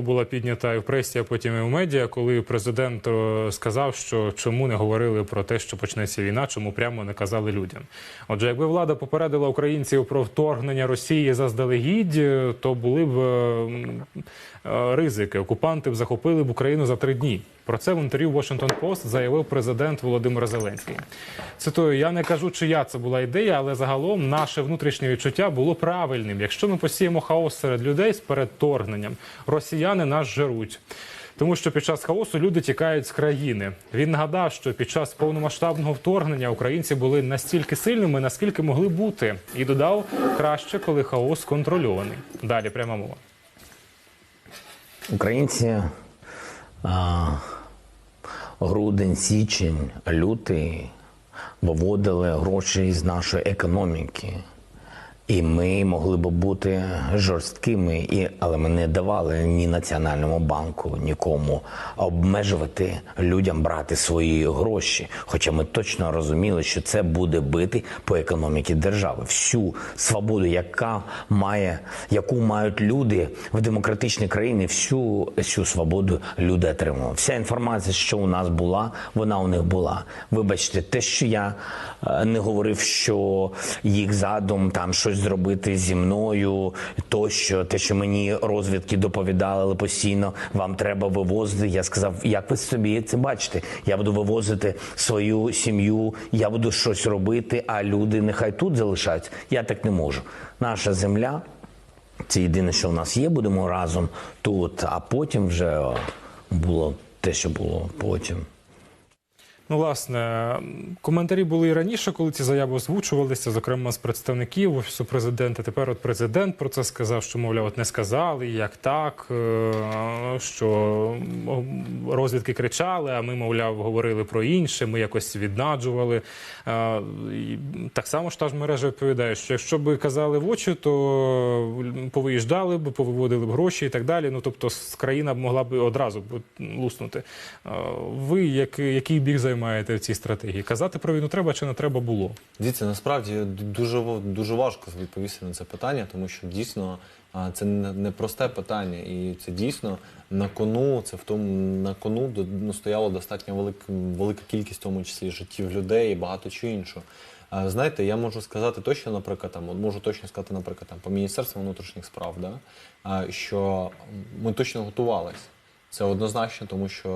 була піднята і в пресі, а потім і в медіа, коли президент е, сказав, що чому не говорили про те, що почнеться війна, чому прямо не казали людям. Отже, якби влада попередила українців про вторгнення Росії заздалегідь, е, то були б е, ризики. Окупанти б захопили б Україну за три дні. Про це в інтерв'ю Washington Post заявив президент Володимир Зеленський. Цитую: я не кажу, чия це була ідея, але загалом наше внутрішнє відчуття було правильним. Якщо ми посіємо хаос серед людей з перед вторгненням, росіяни нас жеруть. Тому що під час хаосу люди тікають з країни. Він нагадав, що під час повномасштабного вторгнення українці були настільки сильними, наскільки могли бути, і додав краще, коли хаос контрольований. Далі пряма мова. Українці а, грудень, січень, лютий виводили гроші з нашої економіки. І ми могли б бути жорсткими, і, але ми не давали ні Національному банку, нікому обмежувати людям брати свої гроші. Хоча ми точно розуміли, що це буде бити по економіці держави. Всю свободу, яка має, яку мають люди в демократичній країні, всю, всю свободу люди отримували. Вся інформація, що у нас була, вона у них була. Вибачте, те, що я е, не говорив, що їх задум там щось зробити зі мною, тощо, те, що мені розвідки доповідали постійно, вам треба вивозити. Я сказав, як ви собі це бачите? Я буду вивозити свою сім'ю, я буду щось робити, а люди нехай тут залишаються. Я так не можу. Наша земля. Це єдине, що в нас є, будемо разом тут, а потім вже було те, що було потім. Ну, власне, коментарі були і раніше, коли ці заяви озвучувалися, зокрема з представників офісу президента. Тепер от президент про це сказав, що мовляв, от не сказали, як так, е, що розвідки кричали, а ми, мовляв, говорили про інше. Ми якось віднаджували. Так само ж та ж мережа відповідає, що якщо б казали в очі, то повиїжджали б, повиводили б гроші і так далі. Ну тобто, країна б могла б одразу луснути. Ви як, який біг займаєте в цій стратегії? Казати про війну треба чи не треба було? Дивіться, насправді дуже дуже важко відповісти на це питання, тому що дійсно це не просте питання, і це дійсно на кону. Це в тому на кону ну, стояло достатньо велика велика кількість, в тому числі життів людей і багато чого іншого. Знаєте, я можу сказати точно, наприклад, там можу точно сказати, наприклад, там по міністерству внутрішніх справ, да, що ми точно готувалися. Це однозначно, тому що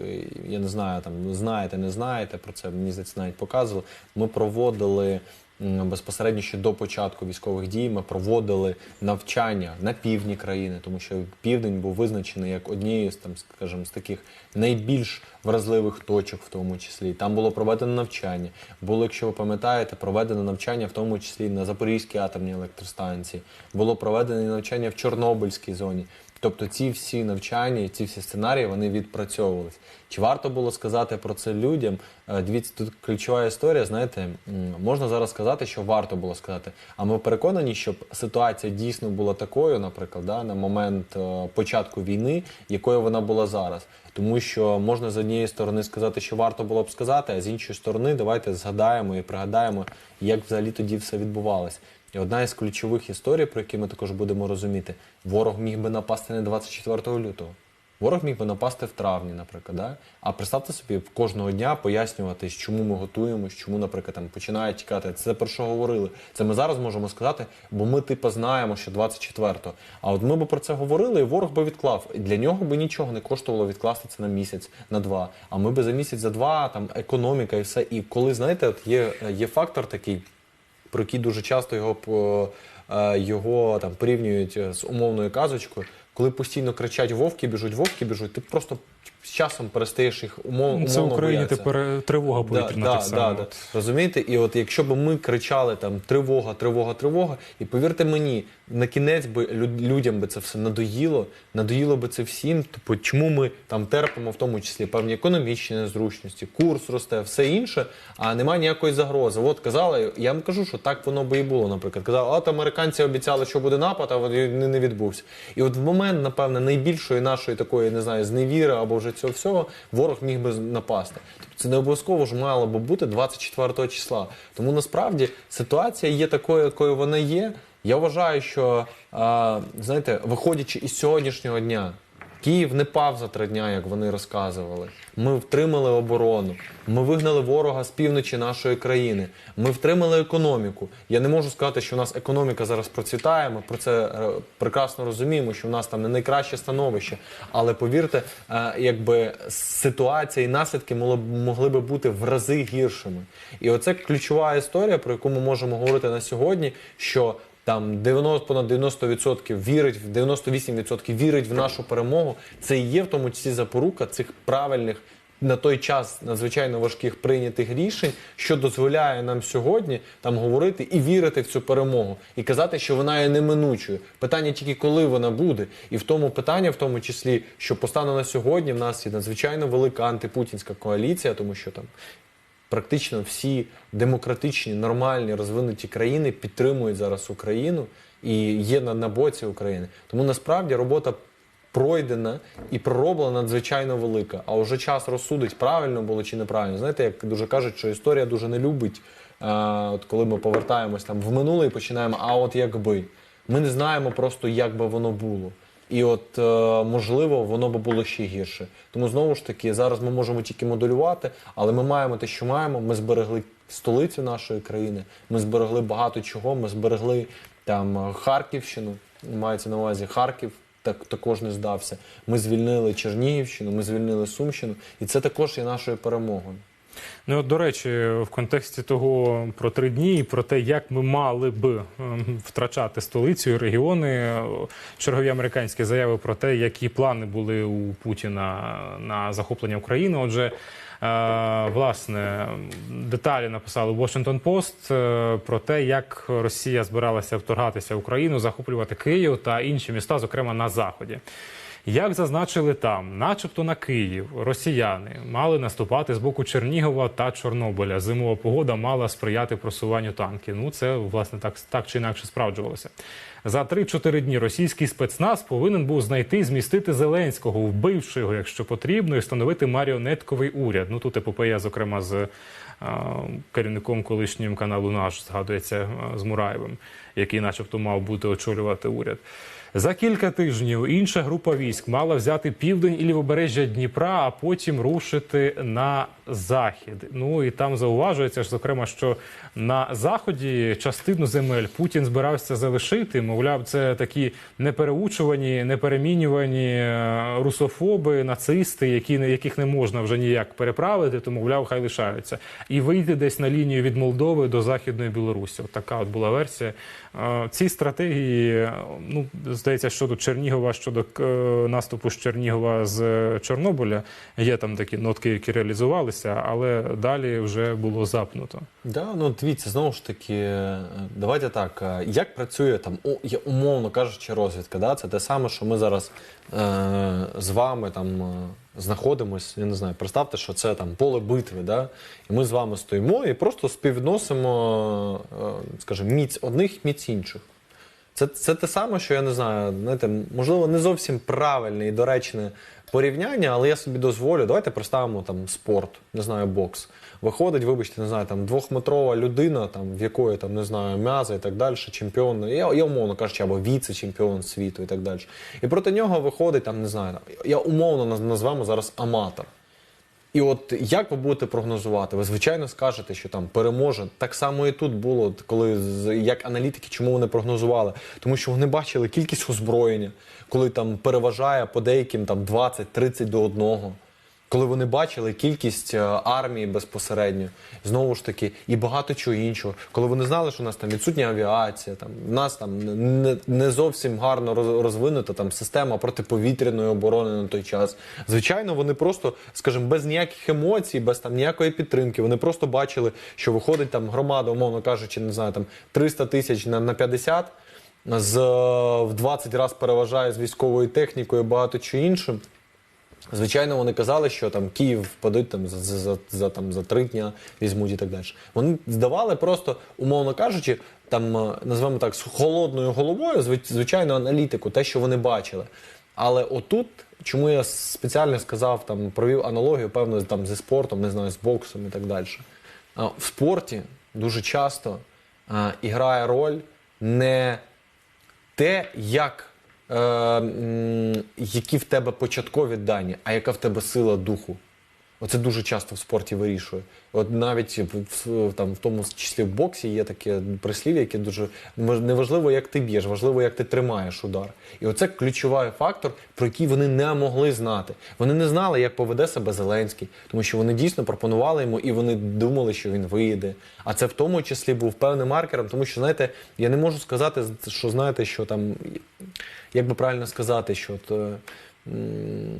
е, я не знаю, там знаєте, не знаєте про це. Мені здається, навіть показували. Ми проводили безпосередньо ще до початку військових дій. Ми проводили навчання на півдні країни, тому що південь був визначений як однією з там, скажімо, з таких найбільш вразливих точок, в тому числі. Там було проведено навчання. Було, якщо ви пам'ятаєте, проведено навчання, в тому числі на Запорізькій атомній електростанції. Було проведено навчання в Чорнобильській зоні. Тобто ці всі навчання, ці всі сценарії вони відпрацьовувались. Чи варто було сказати про це людям? Е, Дивіться, тут ключова історія. Знаєте, можна зараз сказати, що варто було сказати. А ми переконані, щоб ситуація дійсно була такою, наприклад, да, на момент е, початку війни, якою вона була зараз. Тому що можна з однієї сторони сказати, що варто було б сказати, а з іншої сторони, давайте згадаємо і пригадаємо, як взагалі тоді все відбувалось. І одна із ключових історій, про які ми також будемо розуміти, ворог міг би напасти не 24 лютого. Ворог міг би напасти в травні, наприклад. Да? А представте собі кожного дня пояснювати, чому ми готуємось, чому, наприклад, там починають тікати. Це про що говорили. Це ми зараз можемо сказати, бо ми типу знаємо, що 24-го. А от ми б про це говорили, і ворог би відклав. І для нього би нічого не коштувало відкласти це на місяць, на два. А ми би за місяць, за два, там економіка і все. І коли знаєте, от є, є фактор такий про які дуже часто його е, його там порівнюють е, з умовною казочкою. Коли постійно кричать вовки біжуть, вовки біжуть, ти просто з часом перестаєш їх умов, умовно Це в Україні боятися. тепер е, тривога повітряна да, так само. Да, да. Розумієте? І от якщо б ми кричали там тривога, тривога, тривога, і повірте мені, на кінець би лю- людям би це все надоїло, надоїло би це всім. Тобто, чому ми там терпимо, в тому числі певні економічні незручності, курс росте, все інше, а немає ніякої загрози. От казали, я вам кажу, що так воно би і було. Наприклад, казали, от американці обіцяли, що буде напад, а він не, не відбувся. І от в момент, напевне, найбільшої нашої такої, не знаю, зневіри або вже цього всього, ворог міг би напасти. Тобто це не обов'язково ж мало би бути 24 числа. Тому насправді ситуація є такою, якою вона є. Я вважаю, що знаєте, виходячи із сьогоднішнього дня, Київ не пав за три дня, як вони розказували. Ми втримали оборону. Ми вигнали ворога з півночі нашої країни. Ми втримали економіку. Я не можу сказати, що у нас економіка зараз процвітає. Ми про це е, прекрасно розуміємо, що в нас там не найкраще становище. Але повірте, е, якби ситуація і наслідки могли би бути в рази гіршими. І оце ключова історія, про яку ми можемо говорити на сьогодні. що там 90, понад 90% вірить, в 98% вірить в нашу перемогу. Це і є в тому числі запорука цих правильних на той час надзвичайно важких прийнятих рішень, що дозволяє нам сьогодні там говорити і вірити в цю перемогу, і казати, що вона є неминучою. Питання тільки коли вона буде, і в тому питання, в тому числі, що постане на сьогодні, в нас є надзвичайно велика антипутінська коаліція, тому що там практично всі демократичні, нормальні, розвинуті країни підтримують зараз Україну і є на, на боці України. Тому насправді робота пройдена і пророблена надзвичайно велика. А вже час розсудить, правильно було чи неправильно. Знаєте, як дуже кажуть, що історія дуже не любить, е, от коли ми повертаємось там в минуле і починаємо, а от якби. Ми не знаємо просто, як би воно було. І от е, можливо, воно би було ще гірше. Тому знову ж таки, зараз ми можемо тільки моделювати, але ми маємо те, що маємо. Ми зберегли столицю нашої країни, ми зберегли багато чого. Ми зберегли там Харківщину, мається на увазі Харків. Так також не здався. Ми звільнили Чернігівщину, ми звільнили Сумщину, і це також є нашою перемогою. Ну, от, до речі, в контексті того про три дні і про те, як ми мали б ем, втрачати столицю і регіони, е, чергові американські заяви про те, які плани були у Путіна на захоплення України. Отже, е, власне, деталі написали Washington Post е, про те, як Росія збиралася вторгатися в Україну, захоплювати Київ та інші міста, зокрема на заході. Як зазначили там, начебто на Київ, росіяни мали наступати з боку Чернігова та Чорнобиля. Зимова погода мала сприяти просуванню танків. Ну це власне так, так чи інакше справджувалося. За 3-4 дні російський спецназ повинен був знайти і змістити Зеленського, вбивши його, якщо потрібно, і встановити маріонетковий уряд. Ну тут епопея, зокрема, з а, керівником колишнім каналу наш згадується з Мураєвим, який, начебто, мав бути очолювати уряд. За кілька тижнів інша група військ мала взяти південь і лівобережжя Дніпра, а потім рушити на захід. Ну і там зауважується, ж, зокрема, що на заході частину земель Путін збирався залишити. Мовляв, це такі непереучувані, неперемінювані е, русофоби, нацисти, які не- яких не можна вже ніяк переправити, то мовляв, хай лишаються, і вийти десь на лінію від Молдови до західної Білорусі. От така от була версія. Е, Ці стратегії, е, ну здається, щодо Чернігова, щодо е, наступу з Чернігова з е, Чорнобиля, є там такі нотки, які реалізувалися, але далі вже було запнуто. Да, ну дивіться, знову ж таки, е, давайте так. Як працює там, умовно кажучи, розвідка? Да? Це те саме, що ми зараз е, з вами там знаходимось. Я не знаю, представте, що це там поле битви, да? і ми з вами стоїмо і просто співвідносимо, е, скажімо, міць одних, міць інших. Це, це те саме, що я не знаю, знаєте, можливо, не зовсім правильне і доречне порівняння, але я собі дозволю. Давайте представимо там спорт, не знаю, бокс. Виходить, вибачте, не знаю, там двохметрова людина, там в якої там не знаю, м'язи і так далі, чемпіон, я, я умовно кажучи, або віце-чемпіон світу і так далі. І проти нього виходить там, не знаю, я умовно наз- назвемо зараз аматор. І от як ви будете прогнозувати? Ви звичайно скажете, що там переможе. Так само і тут було, коли як аналітики, чому вони прогнозували? Тому що вони бачили кількість озброєння, коли там переважає по деяким там 20-30 до одного. Коли вони бачили кількість е, армії безпосередньо, знову ж таки, і багато чого іншого. Коли вони знали, що у нас там відсутня авіація, там в нас там не, не зовсім гарно роз- розвинута там система протиповітряної оборони на той час. Звичайно, вони просто, скажімо, без ніяких емоцій, без там ніякої підтримки. Вони просто бачили, що виходить там громада, умовно кажучи, не знаю, там 300 тисяч на, на 50, з е, в 20 разів переважає з військовою технікою багато чого іншим. Звичайно, вони казали, що там Київ впадуть там за, за, за, за, там, за три дня, візьмуть і так далі. Вони здавали просто, умовно кажучи, там е, назвемо так, з холодною головою, звичайно, аналітику, те, що вони бачили. Але отут, чому я спеціально сказав, там провів аналогію, певно, там зі спортом, не знаю, з боксом і так далі. А, В спорті дуже часто а, і грає роль не те, як е, які в тебе початкові дані, а яка в тебе сила духу. Оце дуже часто в спорті вирішує. От навіть в, там, в тому числі в боксі є таке прислів'я, яке дуже мож- не важливо, як ти б'єш, важливо, як ти тримаєш удар. І оце ключовий фактор, про який вони не могли знати. Вони не знали, як поведе себе Зеленський, тому що вони дійсно пропонували йому і вони думали, що він вийде. А це в тому числі був певним маркером, тому що, знаєте, я не можу сказати, що знаєте, що там, як би правильно сказати, що м,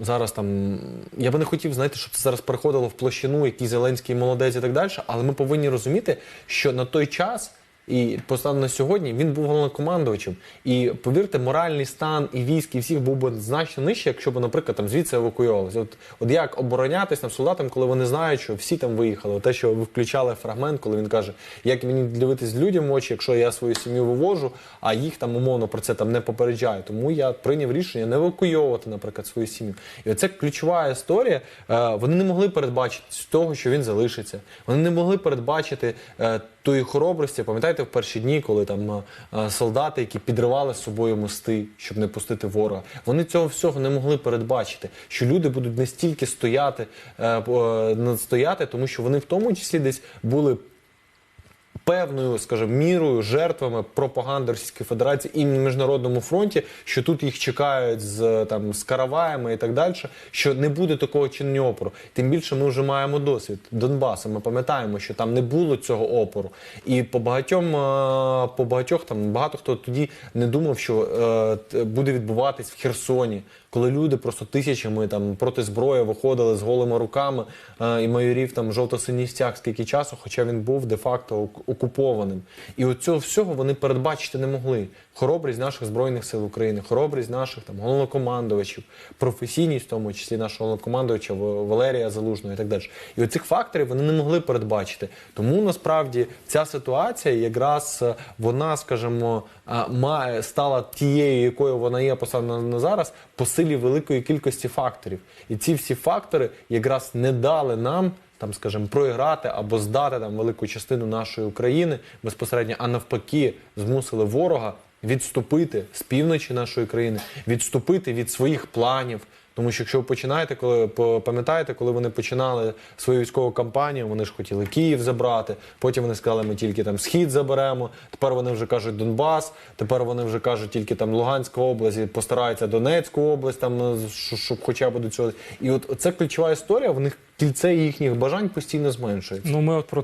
зараз там. Я би не хотів, знаєте, щоб це зараз переходило в площину, який Зеленський молодець і так далі. Але ми повинні розуміти, що на той час. І поставлено на сьогодні він був головнокомандувачем. І повірте, моральний стан і військ, і всіх був би значно нижче, якщо б, наприклад, там звідси евакуювалися. От, от як оборонятись там солдатам, коли вони знають, що всі там виїхали. От те, що ви включали фрагмент, коли він каже, як мені дивитись людям в очі, якщо я свою сім'ю вивожу, а їх там умовно про це там не попереджаю. Тому я прийняв рішення не евакуйовувати, наприклад, свою сім'ю. І оце ключова історія. Е, Вони не могли передбачити того, що він залишиться. Вони не могли передбачити е, тої хоробрості. Пам'ятаєте, в перші дні, коли там солдати, які підривали з собою мости, щоб не пустити ворога, вони цього всього не могли передбачити. Що люди будуть настільки стояти, е, е, стояти, тому що вони в тому числі десь були певною, скажімо, мірою жертвами пропаганди Російської Федерації і на міжнародному фронті, що тут їх чекають з там з караваями і так далі, що не буде такого чинного опору. Тим більше ми вже маємо досвід Донбасу. Ми пам'ятаємо, що там не було цього опору. І по багатьом е, по багатьох там багато хто тоді не думав, що е, буде відбуватись в Херсоні. Коли люди просто тисячами там проти зброї виходили з голими руками е, і майорів там жовто-синій стяг скільки часу, хоча він був де-факто ок- окупованим. І от цього всього вони передбачити не могли. Хоробрість наших збройних сил України, хоробрість наших там головнокомандувачів, професійність, в тому числі нашого головнокомандувача Валерія Залужного і так далі. І оцих факторів вони не могли передбачити. Тому насправді ця ситуація якраз е, вона, скажімо, має стала тією, якою вона є поставлена на зараз, по силі великої кількості факторів. І ці всі фактори якраз не дали нам. Там, скажімо, проіграти або здати там велику частину нашої України безпосередньо, а навпаки, змусили ворога відступити з півночі нашої країни, відступити від своїх планів. Тому що якщо ви починаєте, коли пам'ятаєте, коли вони починали свою військову кампанію, вони ж хотіли Київ забрати. Потім вони сказали, ми тільки там схід заберемо. Тепер вони вже кажуть Донбас. Тепер вони вже кажуть тільки там Луганська область, постараються Донецьку область, там ну, щоб хоча б до цього. І от це ключова історія. В них кільце їхніх бажань постійно зменшується. Ну ми от про